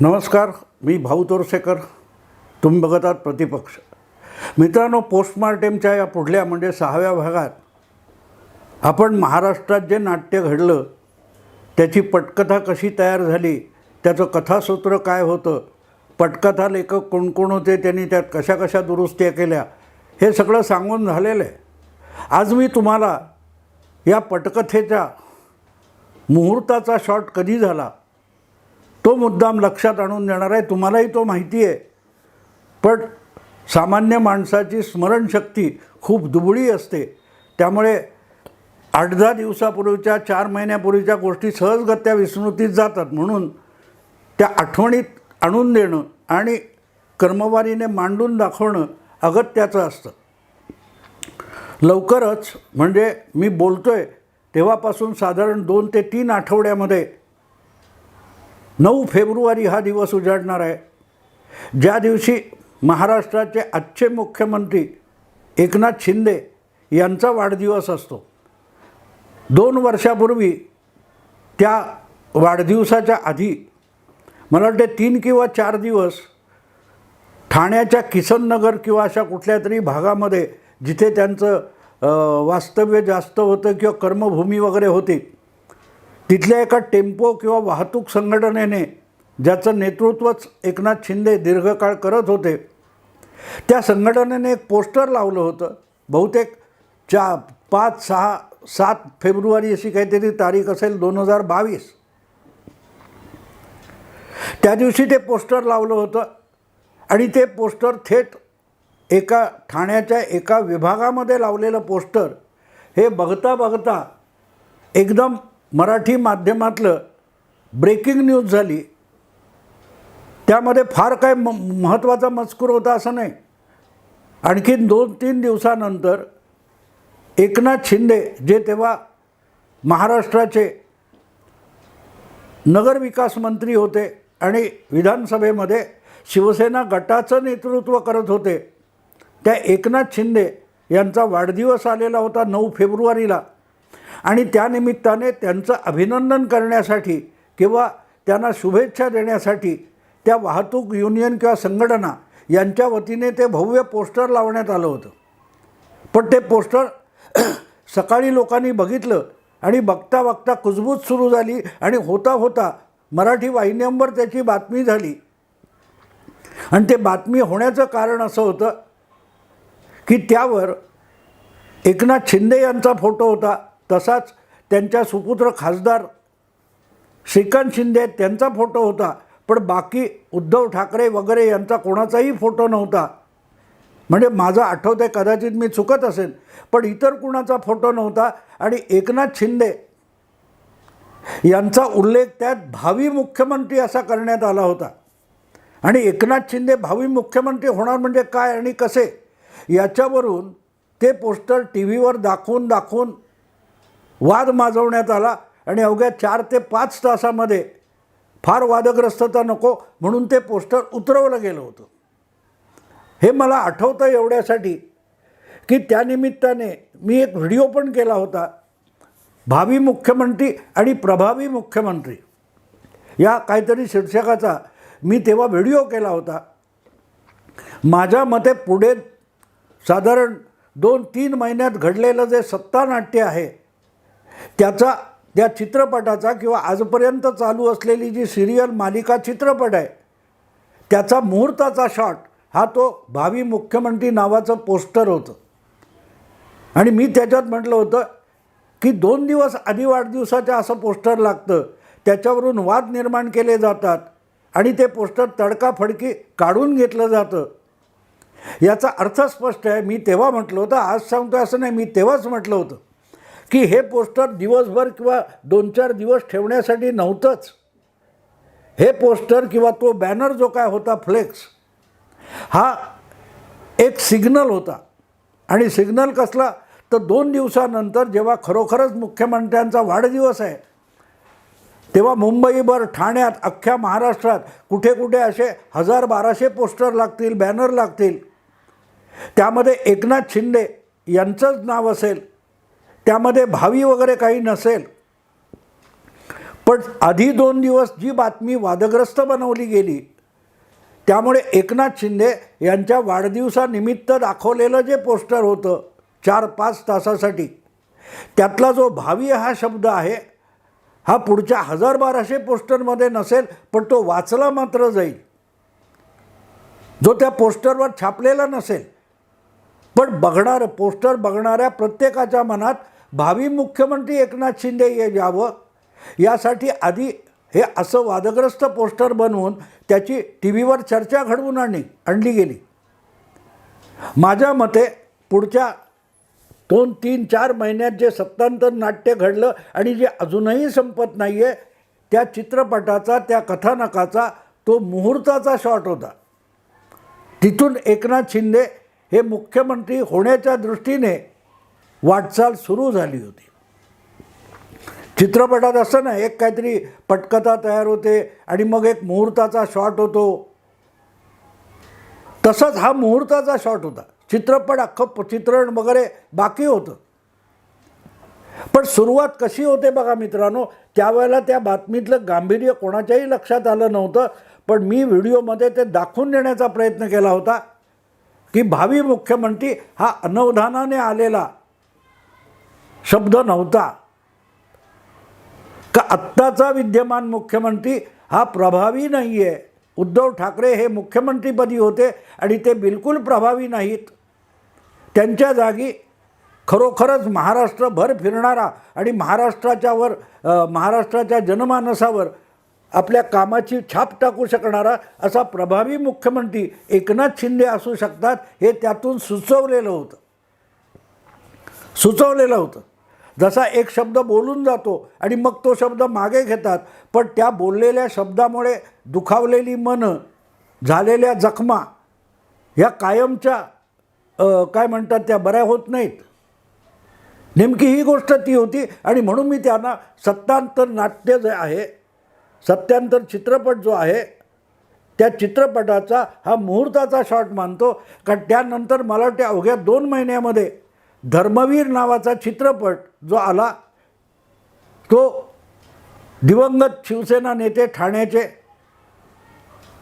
नमस्कार मी भाऊ तोरसेकर. तुम्ही बघत आहात प्रतिपक्ष. मित्रांनो पोस्टमार्टेमच्या या पुढल्या म्हणजे सहाव्या भागात आपण महाराष्ट्रात जे नाट्य घडलं त्याची पटकथा कशी तयार झाली त्याचं कथासूत्र काय होतं पटकथा लेखक कोण कोण होते त्यांनी त्यात कशा कशा दुरुस्त्या केल्या हे सगळं सांगून झालेलं आहे. आज मी तुम्हाला या पटकथेच्या मुहूर्ताचा शॉट कधी झाला तो मुद्दाम लक्षात आणून देणार आहे. तुम्हालाही तो माहिती आहे. पण सामान्य माणसाची स्मरणशक्ती खूप दुबळी असते. त्यामुळे आठ दहा दिवसापूर्वीच्या चार महिन्यापूर्वीच्या गोष्टी सहजगत्या विस्मृतीत जातात. म्हणून त्या आठवणीत आणून देणं आणि कर्मवारीने मांडून दाखवणं अगत्याचं असतं. लवकरच म्हणजे मी बोलतो आहे तेव्हापासून साधारण दोन ते तीन आठवड्यामध्ये नऊ फेब्रुवारी हा दिवस उजाडणार आहे. ज्या दिवशी महाराष्ट्राचे आजचे मुख्यमंत्री एकनाथ शिंदे यांचा वाढदिवस असतो दोन वर्षापूर्वी त्या वाढदिवसाच्या आधी मला वाटते तीन किंवा चार दिवस ठाण्याच्या किसननगर किंवा अशा कुठल्या तरी भागामध्ये जिथे त्यांचं वास्तव्य जास्त होतं किंवा कर्मभूमी वगैरे होती तिथल्या एका टेम्पो किंवा वाहतूक संघटनेने ज्याचं नेतृत्वच एकनाथ शिंदे दीर्घकाळ करत होते त्या संघटनेने एक पोस्टर लावलं होतं. बहुतेक चा पाच सहा सात फेब्रुवारी अशी काहीतरी तारीख असेल दोन हजार बावीस. त्या दिवशी ते पोस्टर लावलं होतं आणि ते पोस्टर थेट एका ठाण्याच्या एका विभागामध्ये लावलेलं पोस्टर हे बघता बघता एकदम मराठी माध्यमातलं ब्रेकिंग न्यूज झाली. त्यामध्ये फार काय म महत्त्वाचा मजकूर होता असं नाही. आणखीन दोन तीन दिवसानंतर एकनाथ शिंदे जे तेव्हा महाराष्ट्राचे नगरविकास मंत्री होते आणि विधानसभेमध्ये शिवसेना गटाचं नेतृत्व करत होते त्या एकनाथ शिंदे यांचा वाढदिवस आलेला होता नऊ फेब्रुवारीला. आणि त्यानिमित्ताने त्यांचं अभिनंदन करण्यासाठी किंवा त्यांना शुभेच्छा देण्यासाठी त्या वाहतूक युनियन किंवा संघटना यांच्या वतीने ते भव्य पोस्टर लावण्यात आलं होतं. पण ते पोस्टर सकाळी लोकांनी बघितलं आणि बघता बघता कुजबूज सुरू झाली आणि होता होता मराठी वाहिन्यांवर त्याची बातमी झाली. आणि ते बातमी होण्याचं कारण असं होतं की त्यावर एकनाथ शिंदे यांचा फोटो होता. तसाच त्यांच्या सुपुत्र खासदार श्रीकांत शिंदे त्यांचा फोटो होता. पण बाकी उद्धव ठाकरे वगैरे यांचा कोणाचाही फोटो नव्हता. म्हणजे माझं आठवतं आहे कदाचित मी चुकत असेल पण इतर कुणाचा फोटो नव्हता. आणि एकनाथ शिंदे यांचा उल्लेख त्यात भावी मुख्यमंत्री असा करण्यात आला होता. आणि एकनाथ शिंदे भावी मुख्यमंत्री होणार म्हणजे काय आणि कसे याच्यावरून ते पोस्टर टी व्हीवर दाखवून दाखवून वाद माजवण्यात आला आणि अवघ्या चार ते पाच तासामध्ये फार वादग्रस्तता नको म्हणून ते पोस्टर उतरवलं गेलं होतं. हे मला आठवतं एवढ्यासाठी की त्यानिमित्ताने मी एक व्हिडिओ पण केला होता. भावी मुख्यमंत्री आणि प्रभावी मुख्यमंत्री या काहीतरी शीर्षकाचा मी तेव्हा व्हिडिओ केला होता. माझ्या मते पुढे साधारण दोन तीन महिन्यात घडलेलं जे सत्तानाट्य आहे त्याचा त्या चित्रपटाचा किंवा आजपर्यंत चालू असलेली जी सिरियल मालिका चित्रपट आहे त्याचा मुहूर्ताचा शॉट हा तो भावी मुख्यमंत्री नावाचं पोस्टर होतं. आणि मी त्याच्यात म्हटलं होतं की दोन दिवस आधी वाढदिवसाच्या असं पोस्टर लागतं त्याच्यावरून वाद निर्माण केले जातात आणि ते पोस्टर तडकाफडकी काढून घेतलं जातं. याचा अर्थ स्पष्ट आहे मी तेव्हा म्हटलं होतं आज सांगतो असं नाही मी तेव्हाच म्हटलं होतं. की हे पोस्टर दिवसभर किंवा दोन चार दिवस ठेवण्यासाठी नव्हतंच. हे पोस्टर किंवा तो बॅनर जो काय होता फ्लेक्स हा एक सिग्नल होता. आणि सिग्नल कसला? तर दोन दिवसानंतर जेव्हा खरोखरच मुख्यमंत्र्यांचा वाढदिवस आहे तेव्हा मुंबईभर ठाण्यात अख्ख्या महाराष्ट्रात कुठे कुठे असे हजार बाराशे पोस्टर लागतील बॅनर लागतील. त्यामध्ये एकनाथ शिंदे यांचंच नाव असेल. त्यामध्ये भावी वगैरे काही नसेल. पण आधी दोन दिवस जी बातमी वादग्रस्त बनवली गेली त्यामुळे एकनाथ शिंदे यांच्या वाढदिवसानिमित्त दाखवलेलं जे पोस्टर होतं चार पाच तासासाठी त्यातला जो भावी हा शब्द आहे हा पुढच्या हजार बाराशे पोस्टरमध्ये नसेल पण तो वाचला मात्र जाईल. जो त्या पोस्टरवर छापलेला नसेल. पण बघणारं पोस्टर बघणाऱ्या प्रत्येकाच्या मनात भावी मुख्यमंत्री एकनाथ शिंदे हे यावं. यासाठी आधी हे असं वादग्रस्त पोस्टर बनवून त्याची टी व्हीवर चर्चा घडवून आणली आणली गेली. माझ्या मते पुढच्या दोन तीन चार महिन्यात जे सत्तांतर नाट्य घडलं आणि जे अजूनही संपत नाही आहे त्या चित्रपटाचा त्या कथानकाचा तो मुहूर्ताचा शॉट होता. तिथून एकनाथ शिंदे हे मुख्यमंत्री होण्याच्या दृष्टीने वाटचाल सुरू झाली होती. चित्रपटात असं ना एक काहीतरी पटकथा तयार होते आणि मग एक मुहूर्ताचा शॉट होतो. तसंच हा मुहूर्ताचा शॉट होता. चित्रपट अख्खं चित्रण वगैरे बाकी होतं. पण सुरुवात कशी होते बघा मित्रांनो त्यावेळेला त्या बातमीतलं गांभीर्य कोणाच्याही लक्षात आलं नव्हतं पण मी व्हिडिओमध्ये ते दाखवून देण्याचा प्रयत्न केला होता की भावी मुख्यमंत्री हा अनवधानाने आलेला शब्द नव्हता. का आत्ताचा विद्यमान मुख्यमंत्री हा प्रभावी नाही आहे उद्धव ठाकरे हे मुख्यमंत्रीपदी होते आणि ते बिलकुल प्रभावी नाहीत. त्यांच्या जागी खरोखरच महाराष्ट्रभर फिरणारा आणि महाराष्ट्राच्यावर महाराष्ट्राच्या जनमानसावर आपल्या कामाची छाप टाकू शकणारा असा प्रभावी मुख्यमंत्री एकनाथ शिंदे असू शकतात हे त्यातून सुचवलेलं होतं. सुचवलेलं होतं. जसा एक शब्द बोलून जातो आणि मग तो शब्द मागे घेतात पण त्या बोललेल्या शब्दामुळे दुखावलेली मनं झालेल्या जखमा ह्या कायमच्या काय म्हणतात त्या बऱ्या होत नाहीत. नेमकी ही गोष्ट ती होती आणि म्हणून मी त्यांना सत्तांतर नाट्य जे आहे सत्यांतर चित्रपट जो आहे त्या चित्रपटाचा हा मुहूर्ताचा शॉट मानतो. कारण त्यानंतर मला वाटते अवघ्या दोन महिन्यामध्ये धर्मवीर नावाचा चित्रपट जो आला तो दिवंगत शिवसेना नेते ठाण्याचे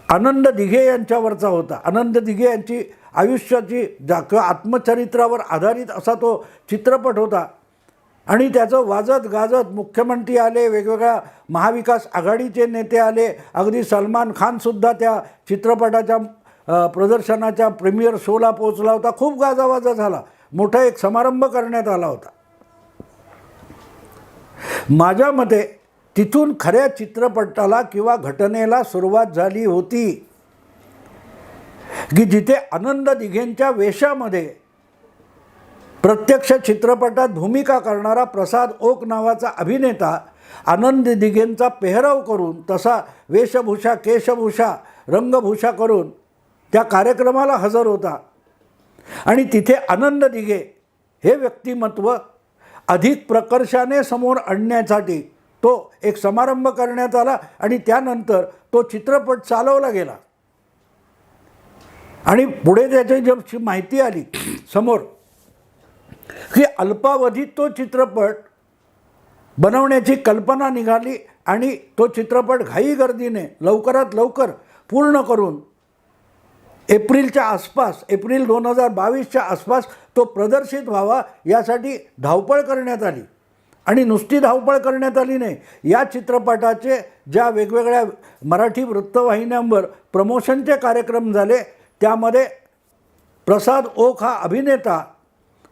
आनंद दिघे यांच्यावरचा होता. आनंद दिघे यांची आयुष्याची जा किंवा आत्मचरित्रावर आधारित असा तो चित्रपट होता. आणि त्याचं वाजत गाजत मुख्यमंत्री आले वेगवेगळ्या महाविकास आघाडीचे नेते आले. अगदी सलमान खानसुद्धा त्या चित्रपटाच्या प्रदर्शनाच्या प्रीमियर शोला पोचला होता. खूप गाजावाजा झाला. मोठा एक समारंभ करण्यात आला होता. माझ्या मते तिथून खऱ्या चित्रपटाला किंवा घटनेला सुरुवात झाली होती. की जिथे आनंद दिघेंच्या वेशामध्ये प्रत्यक्ष चित्रपटात भूमिका करणारा प्रसाद ओक नावाचा अभिनेता आनंद दिघेंचा पेहराव करून तसा वेशभूषा केशभूषा रंगभूषा करून त्या कार्यक्रमाला हजर होता. आणि तिथे आनंद दिघे हे व्यक्तिमत्व अधिक प्रकर्षाने समोर आणण्यासाठी तो एक समारंभ करण्यात आला आणि त्यानंतर तो चित्रपट चालवला गेला. आणि पुढे त्याची जशी माहिती आली समोर की अल्पावधीत तो चित्रपट बनवण्याची कल्पना निघाली आणि तो चित्रपट घाई गर्दीने लवकरात लवकर पूर्ण करून एप्रिलच्या आसपास एप्रिल दोन हजार बावीसच्या आसपास तो प्रदर्शित व्हावा यासाठी धावपळ करण्यात आली. आणि नुसती धावपळ करण्यात आली नाही. या चित्रपटाचे ज्या वेगवेगळ्या मराठी वृत्तवाहिन्यांवर प्रमोशनचे कार्यक्रम झाले त्यामध्ये प्रसाद ओक हा अभिनेता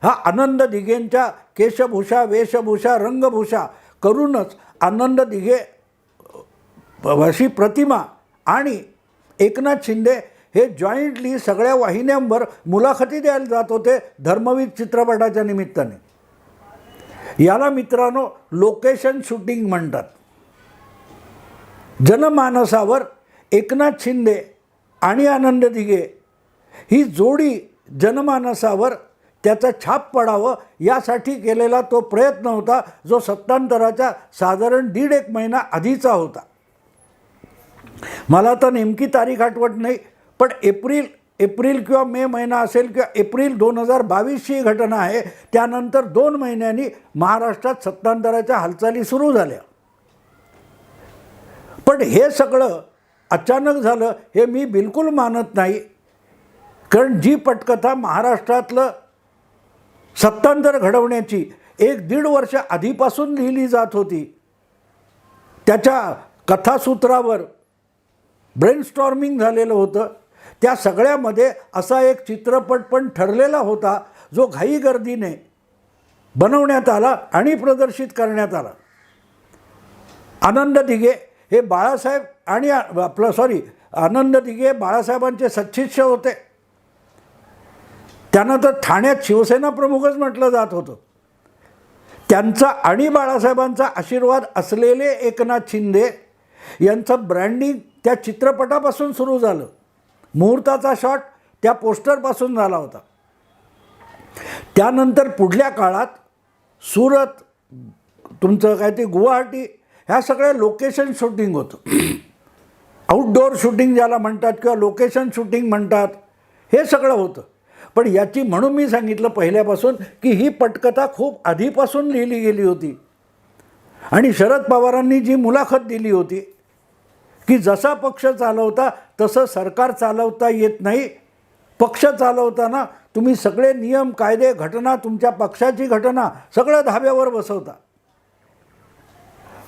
हा आनंद दिघेंच्या केशभूषा वेशभूषा रंगभूषा करूनच आनंद दिघे अशी प्रतिमा आणि एकनाथ शिंदे हे जॉईंटली सगळ्या वाहिन्यांवर मुलाखती द्यायला जात होते धर्मवीर चित्रपटाच्या निमित्ताने. याला मित्रांनो लोकेशन शूटिंग म्हणतात. जनमानसावर एकनाथ शिंदे आणि आनंद दिघे ही जोडी जनमानसावर त्याचा छाप पडावं यासाठी केलेला तो प्रयत्न होता जो सत्तांतराच्या साधारण दीड एक महिना आधीचा होता. मला तर नेमकी तारीख आठवत नाही पण एप्रिल एप्रिल किंवा मे महिना असेल किंवा एप्रिल दोन हजार बावीसची ही घटना आहे त्यानंतर दोन महिन्यांनी महाराष्ट्रात सत्तांतराच्या हालचाली सुरू झाल्या. पण हे सगळं अचानक झालं हे मी बिलकुल मानत नाही. कारण जी पटकथा महाराष्ट्रातलं सत्तांतर घडवण्याची एक दीड वर्ष आधीपासून लिहिली जात होती त्याच्या कथासूत्रावर ब्रेनस्टॉर्मिंग झालेलं होतं. त्या सगळ्यामध्ये असा एक चित्रपट पण ठरलेला होता जो घाई गर्दीने बनवण्यात आला आणि प्रदर्शित करण्यात आला. आनंद दिघे हे बाळासाहेब आणि आपलं सॉरी आनंद दिघे बाळासाहेबांचे सच्छिष्य होते. त्यांना तर ठाण्यात शिवसेना प्रमुखच म्हटलं जात होतं. त्यांचा आणि बाळासाहेबांचा आशीर्वाद असलेले एकनाथ शिंदे यांचं ब्रँडिंग त्या चित्रपटापासून सुरू झालं. मुहूर्ताचा शॉट त्या पोस्टरपासून झाला होता. त्यानंतर पुढल्या काळात सुरत तुमचं काय ते गुवाहाटी ह्या सगळ्या लोकेशन शूटिंग होतं. आउटडोअर शूटिंग ज्याला म्हणतात किंवा लोकेशन शूटिंग म्हणतात हे सगळं होतं. पण याची म्हणून मी सांगितलं पहिल्यापासून की ही पटकथा खूप आधीपासून लिहिली गेली होती. आणि शरद पवारांनी जी मुलाखत दिली होती की जसा पक्ष चालवता तसं सरकार चालवता येत नाही पक्ष चालवताना तुम्ही सगळे नियम कायदे घटना तुमच्या पक्षाची घटना सगळं धाब्यावर बसवता.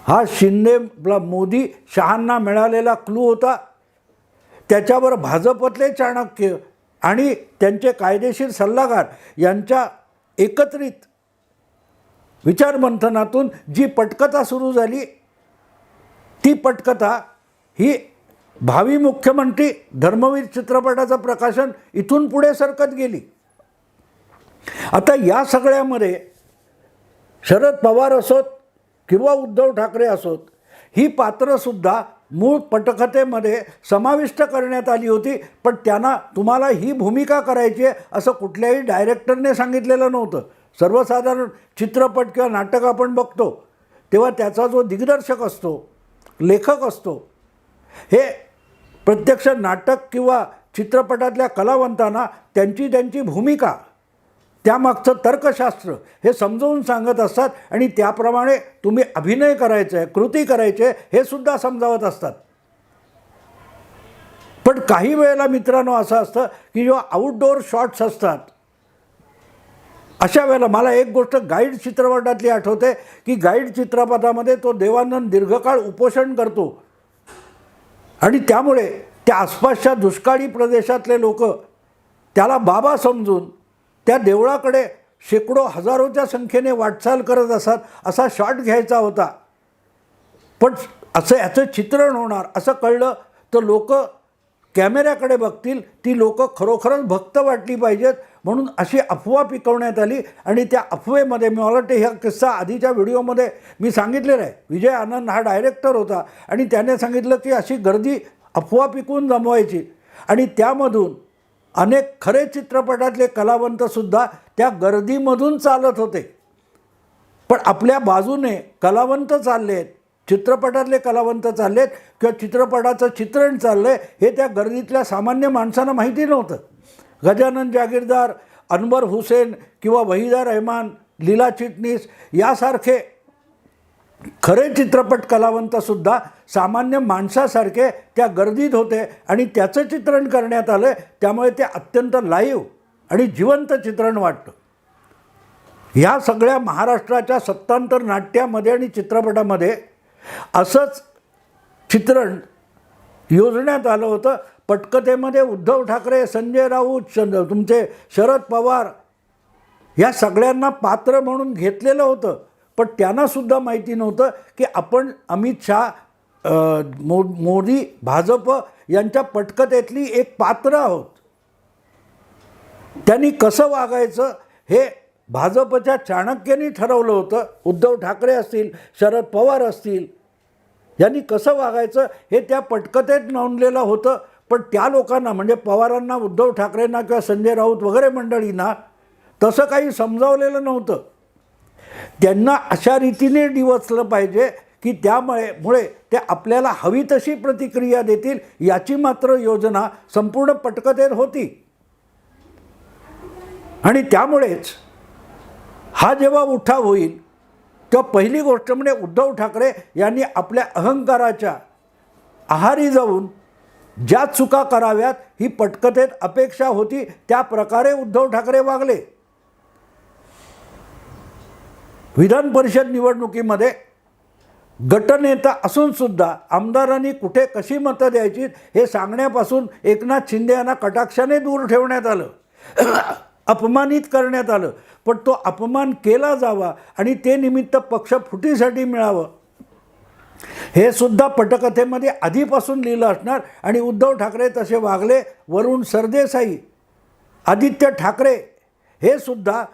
हा शिंदे मोदी शहांना मिळालेला क्लू होता. त्याच्यावर भाजपतले चाणक्य आणि त्यांचे कायदेशीर सल्लागार यांच्या एकत्रित विचारमंथनातून जी पटकथा सुरू झाली ती पटकथा ही भावी मुख्यमंत्री धर्मवीर चित्रपटाचं प्रकाशन इथून पुढे सरकत गेली. आता या सगळ्यामध्ये शरद पवार असोत किंवा उद्धव ठाकरे असोत ही पात्रंसुद्धा मूळ पटकथेमध्ये समाविष्ट करण्यात आली होती पण त्यांना तुम्हाला ही भूमिका करायची आहे असं कुठल्याही डायरेक्टरने सांगितलेलं नव्हतं. सर्वसाधारण चित्रपट किंवा नाटक आपण बघतो तेव्हा त्याचा जो दिग्दर्शक असतो लेखक असतो हे प्रत्यक्ष नाटक किंवा चित्रपटातल्या कलावंतांना त्यांची त्यांची भूमिका त्यामागचं तर्कशास्त्र हे समजावून सांगत असतात आणि त्याप्रमाणे तुम्ही अभिनय करायचं आहे कृती करायचे हे सुद्धा समजावत असतात. पण काही वेळेला मित्रांनो असं असतं की जेव्हा आउटडोअर शॉट्स असतात अशा वेळेला मला एक गोष्ट गाईड चित्रपटातली आठवते की गाईड चित्रपटामध्ये तो देवानंद दीर्घकाळ उपोषण करतो. आणि त्यामुळे त्या आसपासच्या दुष्काळी प्रदेशातले लोक त्याला बाबा समजून त्या देवळाकडे शेकडो हजारोच्या संख्येने वाटचाल करत असतात असा शॉट घ्यायचा होता. पण असं याचं चित्रण होणार असं कळलं तर लोक कॅमेऱ्याकडे बघतील ती लोक खरोखरच भक्त वाटली पाहिजेत. म्हणून अशी अफवा पिकवण्यात आली आणि त्या अफवेमध्ये मला वाटते ह्या किस्सा आधीच्या व्हिडिओमध्ये मी सांगितलेला आहे. विजय आनंद हा डायरेक्टर होता आणि त्याने सांगितलं की अशी गर्दी अफवा पिकवून जमवायची. आणि त्यामधून अनेक खरे चित्रपटातले कलावंतसुद्धा त्या गर्दीमधून चालत होते. पण आपल्या बाजूने कलावंत चालले आहेत चित्रपटातले कलावंत चालले आहेत किंवा चित्रपटाचं चित्रण चाललं आहे हे त्या गर्दीतल्या सामान्य माणसांना माहिती नव्हतं. गजानन जागीरदार अनवर हुसेन किंवा वहिदा रहमान लीला चिटणीस यासारखे खरे चित्रपट कलावंतसुद्धा सामान्य माणसासारखे त्या गर्दीत होते आणि त्याचं चित्रण करण्यात आलं त्यामुळे ते अत्यंत लाईव्ह आणि जिवंत चित्रण वाटतं. ह्या सगळ्या महाराष्ट्राच्या सत्तांतर नाट्यामध्ये आणि चित्रपटामध्ये असंच चित्रण योजण्यात आलं होतं. पटकथेमध्ये उद्धव ठाकरे संजय राऊत शन तुमचे शरद पवार या सगळ्यांना पात्र म्हणून घेतलेलं होतं. पण त्यांनासुद्धा माहिती नव्हतं की आपण अमित शहा मो मोदी भाजप यांच्या पटकथेतली एक पात्र आहोत. त्यांनी कसं वागायचं हे भाजपच्या चाणक्यांनी ठरवलं होतं. उद्धव ठाकरे असतील शरद पवार असतील यांनी कसं वागायचं हे त्या पटकथेत नोंदलेलं होतं. पण त्या लोकांना म्हणजे पवारांना उद्धव ठाकरेंना किंवा संजय राऊत वगैरे मंडळींना तसं काही समजावलेलं नव्हतं. त्यांना अशा रीतीने डिवचलं पाहिजे की त्यामुळे मुळे ते आपल्याला हवी तशी प्रतिक्रिया देतील याची मात्र योजना संपूर्ण पटकथेत होती. आणि त्यामुळेच हा जेव्हा उठाव होईल तेव्हा पहिली गोष्ट म्हणजे उद्धव ठाकरे यांनी आपल्या अहंकाराच्या आहारी जाऊन ज्या चुका कराव्यात ही पटकथेत अपेक्षा होती त्या प्रकारे उद्धव ठाकरे वागले. विधान परिषद निवडणुकीमध्ये गटनेता असून सुद्धा आमदारांनी कुठे कशी मतं द्यायची हे सांगण्यापासून एकनाथ शिंदे यांना कटाक्षाने दूर ठेवण्यात आलं. अपमानित करण्यात आलं. पण तो अपमान केला जावा आणि ते निमित्त पक्ष फुटीसाठी मिळावं. हे सुद्धा पटकथेमध्ये आधीपासून लिहिलं असणार. आणि उद्धव ठाकरे तसे वागले वरुण सरदेसाई आदित्य ठाकरे हे सुद्धा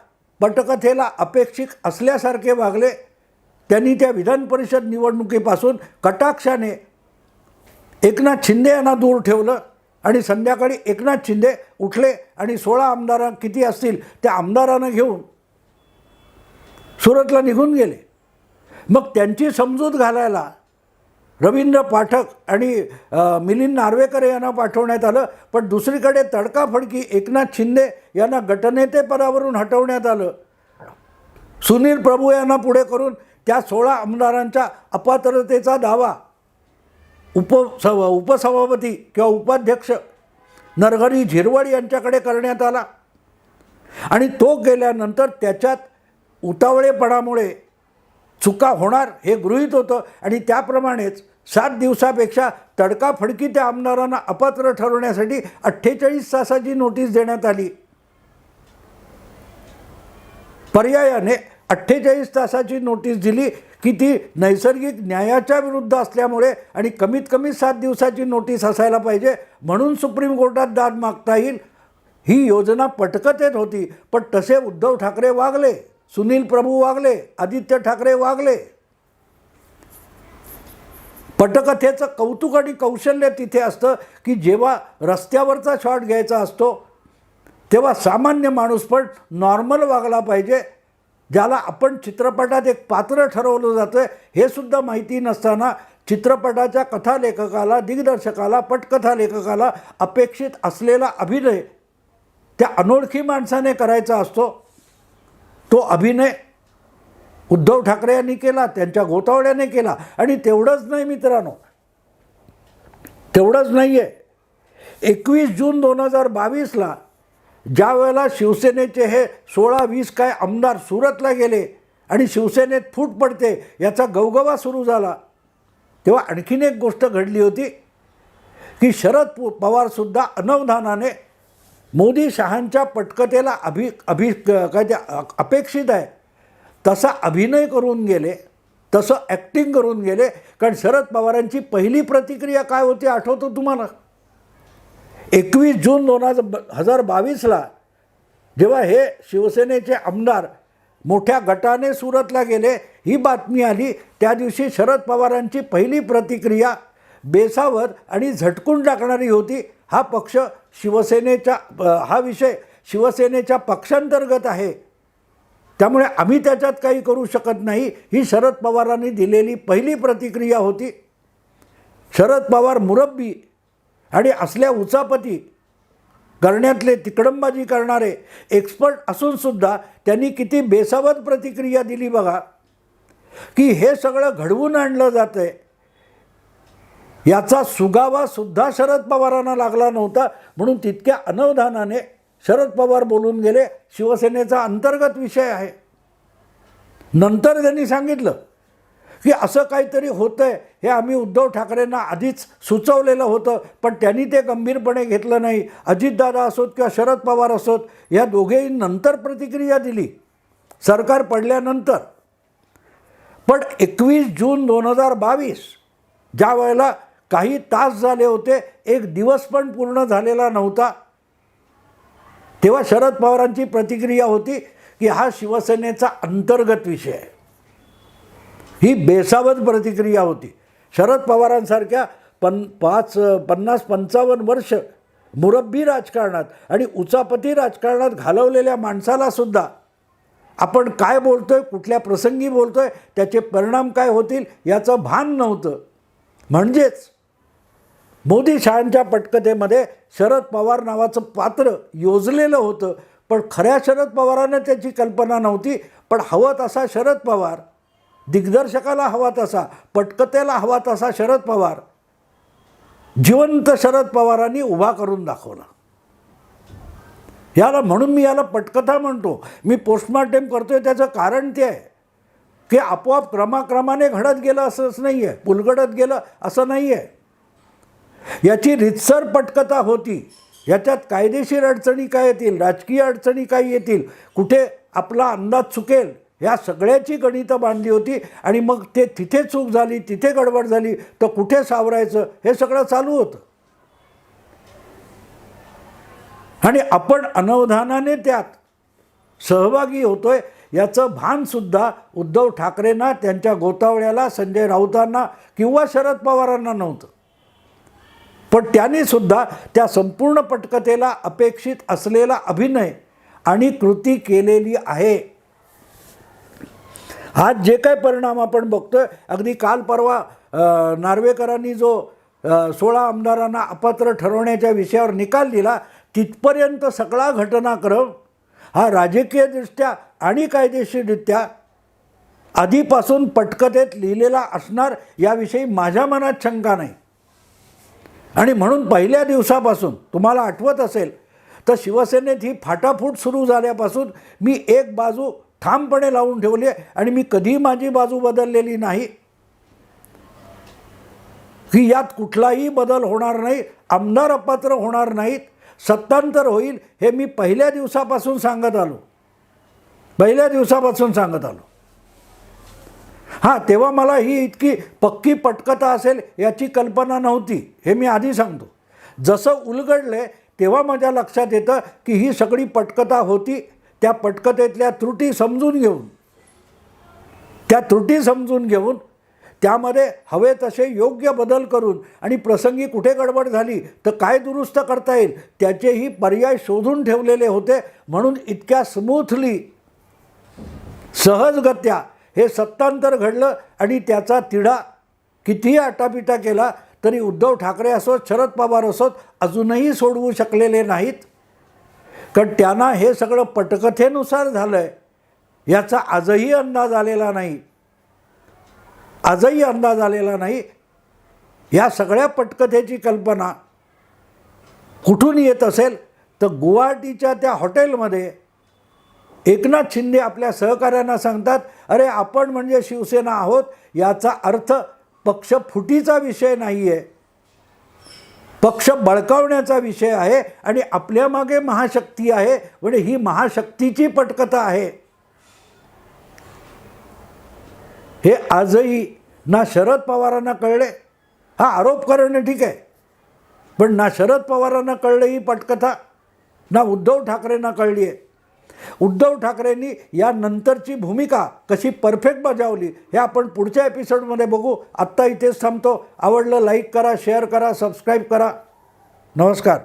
पटकथेला अपेक्षित असल्यासारखे वागले. त्यांनी त्या विधान परिषद निवडणुकीपासून कटाक्षाने एकनाथ शिंदे यांना दूर ठेवलं आणि संध्याकाळी एकनाथ शिंदे उठले आणि सोळा आमदार किती असतील त्या आमदारांना घेऊन सुरतला निघून गेले. मग त्यांची समजूत घालायला रवींद्र पाठक आणि मिलिंद नार्वेकर यांना पाठवण्यात आलं पण दुसरीकडे तडकाफडकी एकनाथ शिंदे यांना गटनेतेपदावरून हटवण्यात आलं. सुनील प्रभू यांना पुढे करून त्या सोळा आमदारांच्या अपात्रतेचा दावा. उपसभ उपसभापती किंवा उपाध्यक्ष नरहरी झिरवळ यांच्याकडे करण्यात आला. आणि तो गेल्यानंतर त्याच्यात उतावळेपणामुळे चुका होणार हे गृहीत होतं. आणि त्याप्रमाणेच सात दिवसापेक्षा तडकाफडकी त्या आमदारांना अपात्र ठरवण्यासाठी अठ्ठेचाळीस तासाची नोटीस देण्यात आली. पर्यायाने अठ्ठेचाळीस तासाची नोटीस दिली की ती नैसर्गिक न्यायाच्या विरुद्ध असल्यामुळे आणि कमीत कमी सात दिवसाची नोटीस असायला पाहिजे म्हणून सुप्रीम कोर्टात दाद मागता येईल. ही योजना पटकथेत होती पण तसे उद्धव ठाकरे वागले. सुनील प्रभू वागले आदित्य ठाकरे वागले. पटकथेचं कौतुक आणि कौशल्य तिथे असतं की जेव्हा रस्त्यावरचा शॉट घ्यायचा असतो तेव्हा सामान्य माणूस पण नॉर्मल वागला पाहिजे ज्याला आपण चित्रपटात एक पात्र ठरवलं जातं आहे हे सुद्धा माहिती नसताना चित्रपटाच्या कथालेखकाला दिग्दर्शकाला पटकथा लेखकाला अपेक्षित असलेला अभिनय त्या अनोळखी माणसाने करायचा असतो. तो अभिनय उद्धव ठाकरे यांनी केला त्यांच्या गोतावळ्याने केला. आणि तेवढंच नाही मित्रांनो तेवढंच नाही आहे एकवीस जून दोन हजार बावीसला ज्या वेळेला शिवसेनेचे हे सोळा वीस काय आमदार सुरतला गेले आणि शिवसेनेत फूट पडते याचा गवगवा सुरू झाला. तेव्हा आणखीन एक गोष्ट घडली होती की शरद पवारसुद्धा अनवधानाने मोदी शहांच्या पटकथेला अभि अभि काय ते अपेक्षित आहे. तसा अभिनय करून गेले तसं ॲक्टिंग करून गेले कारण शरद पवारांची पहिली प्रतिक्रिया काय होती आठवतं तुम्हाला? एकवीस जून दोन हजार हजार बावीसला जेव्हा हे शिवसेनेचे आमदार मोठ्या गटाने सुरतला गेले ही बातमी आली त्या दिवशी शरद पवारांची पहिली प्रतिक्रिया बेसावत आणि झटकून टाकणारी होती. हा पक्ष शिवसेनेच्या हा विषय शिवसेनेच्या पक्षांतर्गत आहे. त्यामुळे आम्ही त्याच्यात काही करू शकत नाही. ही शरद पवारांनी दिलेली पहिली प्रतिक्रिया होती. शरद पवार मुरब्बी आणि असल्या उचापती करण्यातले तिकडंबाजी करणारे एक्सपर्ट असूनसुद्धा त्यांनी किती बेसावत प्रतिक्रिया दिली बघा. की हे सगळं घडवून आणलं जातं आहे याचा सुगावा सुद्धा शरद पवारांना लागला नव्हता. म्हणून तितक्या अनवधानाने शरद पवार बोलून गेले. शिवसेनेचा अंतर्गत विषय आहे. नंतर त्यांनी सांगितलं की असं काहीतरी होतं आहे हे आम्ही उद्धव ठाकरेंना आधीच सुचवलेलं होतं पण त्यांनी ते गंभीरपणे घेतलं नाही. अजितदादा असोत किंवा शरद पवार असोत या दोघेही नंतर प्रतिक्रिया दिली. सरकार पडल्यानंतर. पण एकवीस जून दोन हजार बावीस ज्या वेळेला काही तास झाले होते एक दिवस पण पूर्ण झालेला नव्हता. तेव्हा शरद पवारांची प्रतिक्रिया होती की हा शिवसेनेचा अंतर्गत विषय आहे. ही बेसावत प्रतिक्रिया होती. शरद पवारांसारख्या पन पाच पन्नास पंचावन्न वर्ष मुरब्बी राजकारणात आणि उचापती राजकारणात घालवलेल्या माणसालासुद्धा आपण काय बोलतो आहे कुठल्या प्रसंगी बोलतो आहे त्याचे परिणाम काय होतील याचं भान नव्हतं. म्हणजेच मोदी शहांच्या पटकथेमध्ये शरद पवार नावाचं पात्र योजलेलं होतं. पण खऱ्या शरद पवारांना त्याची कल्पना नव्हती. पण हवं तसा शरद पवार. दिग्दर्शकाला हवा तसा पटकथेला हवा तसा शरद पवार. जिवंत शरद पवारांनी उभा करून दाखवला. याला म्हणून मी याला पटकथा म्हणतो. मी पोस्टमार्टेम करतोय त्याचं कारण ते आहे. की आपोआप क्रमाक्रमाने घडत गेलं असंच नाही आहे पुलगडत गेलं असं नाही आहे याची रितसर पटकथा होती. याच्यात कायदेशीर अडचणी काय येतील? राजकीय अडचणी काय येतील? कुठे आपला अंदाज चुकेल? या सगळ्याची गणितं बांधली होती आणि मग ते तिथे चूक झाली तिथे गडबड झाली तर कुठे सावरायचं? हे सगळं चालू होतं. आणि आपण अनवधानाने त्यात सहभागी होतोय याचं भानसुद्धा उद्धव ठाकरेंना त्यांच्या गोतावळ्याला संजय राऊतांना किंवा शरद पवारांना नव्हतं. पण त्याने सुद्धा त्या संपूर्ण पटकथेला अपेक्षित असलेला अभिनय आणि कृती केलेली आहे. आज जे काय परिणाम आपण बघतोय अगदी काल परवा नार्वेकरांनी जो सोळा आमदारांना अपात्र ठरवण्याच्या विषयावर निकाल दिला तिथपर्यंत सगळा घटनाक्रम हा राजकीयदृष्ट्या आणि कायदेशीररित्या आधीपासून पटकथेत लिहिलेला असणार याविषयी माझ्या मनात शंका नाही. आणि म्हणून पहिल्या दिवसापासून तुम्हाला आठवत असेल तर शिवसेनेत ही फाटाफूट सुरू झाल्यापासून मी एक बाजू ठामपणे लावून ठेवली आहे आणि मी कधी माझी बाजू बदललेली नाही. की यात कुठलाही बदल होणार नाही आमदार अपात्र होणार नाहीत सत्तांतर होईल हे मी पहिल्या दिवसापासून सांगत आलो. पहिल्या दिवसापासून सांगत आलो. हां तेव्हा मला ही इतकी पक्की पटकथा असेल याची कल्पना नव्हती हे मी आधी सांगतो. जसं उलगडले तेव्हा माझ्या लक्षात येतं की ही सगळी पटकथा होती त्या पटकथेतल्या त्रुटी समजून घेऊन. त्या त्रुटी समजून घेऊन त्यामध्ये हवे तसे योग्य बदल करून आणि प्रसंगी कुठे गडबड झाली तर काय दुरुस्त करता येईल त्याचेही पर्याय शोधून ठेवलेले होते म्हणून इतक्या स्मूथली सहजगत्या हे सत्तांतर घडलं आणि त्याचा तिढा कितीही आटापिटा केला तरी उद्धव ठाकरे असोत शरद पवार असोत अजूनही सोडवू शकलेले नाहीत. कारण त्यांना हे सगळं पटकथेनुसार झालं आहे याचा आजही अंदाज आलेला नाही. आजही अंदाज आलेला नाही. या सगळ्या पटकथेची कल्पना कुठून येत असेल? तर गुवाहाटीच्या त्या हॉटेलमध्ये एकनाथ शिंदे आपल्या सहकाऱ्यांना सांगतात अरे आपण म्हणजे शिवसेना आहोत याचा अर्थ पक्ष फुटीचा विषय नाही आहे पक्ष बळकावण्याचा विषय आहे आणि आपल्या मागे महाशक्ती आहे म्हणजे ही महाशक्तीची पटकथा आहे. हे आजही ना शरद पवारांना कळले हा आरोप करणं ठीक आहे पण ना शरद पवारांना कळलं ही पटकथा ना उद्धव ठाकरेंना कळली आहे उद्धव ठाकरेंनी या नंतरची भूमिका कशी परफेक्ट बजावली हे आपण पुढच्या एपिसोडमध्ये बघू. आत्ता इथेच थांबतो. आवडलं लाईक करा शेअर करा सबस्क्राईब करा. नमस्कार.